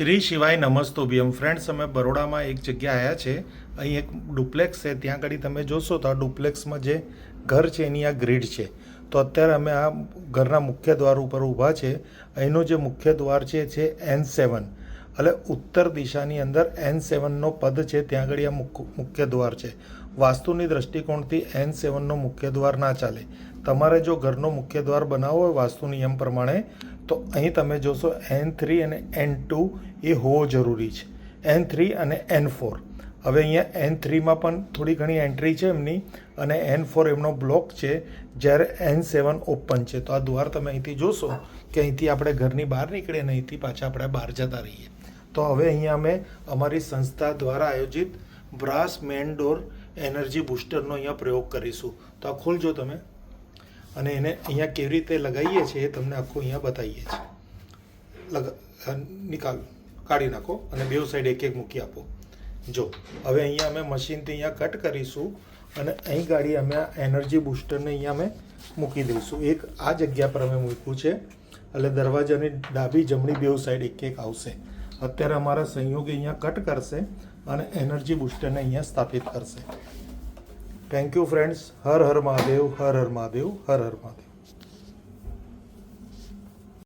શ્રી શિવાય નમસ્તોભિયમ. ફ્રેન્ડ્સ અમે બરોડામાં એક જગ્યા આવ્યા છે. અહીં એક ડુપ્લેક્સ છે. ત્યાં આગળ તમે જોશો તો આ ડુપ્લેક્સમાં જે ઘર છે, એની આ ગ્રીડ છે. તો અત્યારે અમે આ ઘરના મુખ્ય દ્વાર ઉપર ઊભા છે. અહીંનો જે મુખ્ય દ્વાર છે છે એન સેવન એટલે ઉત્તર દિશાની અંદર એન સેવનનો પદ છે, ત્યાં આગળ આ મુખ્ય દ્વાર છે. વાસ્તુની દ્રષ્ટિકોણથી એન સેવનનો મુખ્ય દ્વાર ના ચાલે. તમારે જો ઘરનો મુખ્ય દ્વાર બનાવવો હોય વાસ્તુ નિયમ પ્રમાણે, તો અહીં તમે જોશો એન થ્રી અને એન ટુ એ હોવો જરૂરી છે. એન થ્રી અને એન ફોર હવે અહીંયા એન થ્રીમાં પણ થોડી ઘણી એન્ટ્રી છે એમની અને એન ફોર એમનો બ્લોક છે, જ્યારે એન સેવન ઓપન છે. તો આ દ્વાર તમે અહીંથી જોશો કે અહીંથી આપણે ઘરની બહાર નીકળીએ અને અહીંથી પાછા આપણે બહાર જતા રહીએ. તો હવે અહીંયા અમે અમારી સંસ્થા દ્વારા આયોજિત બ્રાસ મેન ડોર એનર્જી બૂસ્ટરનો અહીંયા પ્રયોગ કરીશું. તો આ ખોલજો તમે. અને એને અહીંયા કેવી રીતે લગાવીએ છીએ એ તમને આખું અહીંયા બતાવીએ છીએ. લગ નિકાલ, કાઢી નાખો અને બે સાઈડ એક એક મૂકી આપો. જો, હવે અહીંયા અમે મશીનથી અહીંયા કટ કરીશું અને અહીં ગાડી અમે આ એનર્જી બૂસ્ટરને અહીંયા અમે મૂકી દઈશું. એક આ જગ્યા પર અમે મૂક્યું છે. એટલે દરવાજાની ડાબી જમણી બેઉ સાઈડ એક એક આવશે. અત્યારે અમારા સંયોગી અહીંયા કટ કરશે અને એનર્જી બૂસ્ટરને અહીંયા સ્થાપિત કરશે. થેન્ક યુ ફ્રેન્ડ્સ હર હર મહાદેવ, હર હર મહાદેવ, હર હર મહાદેવ.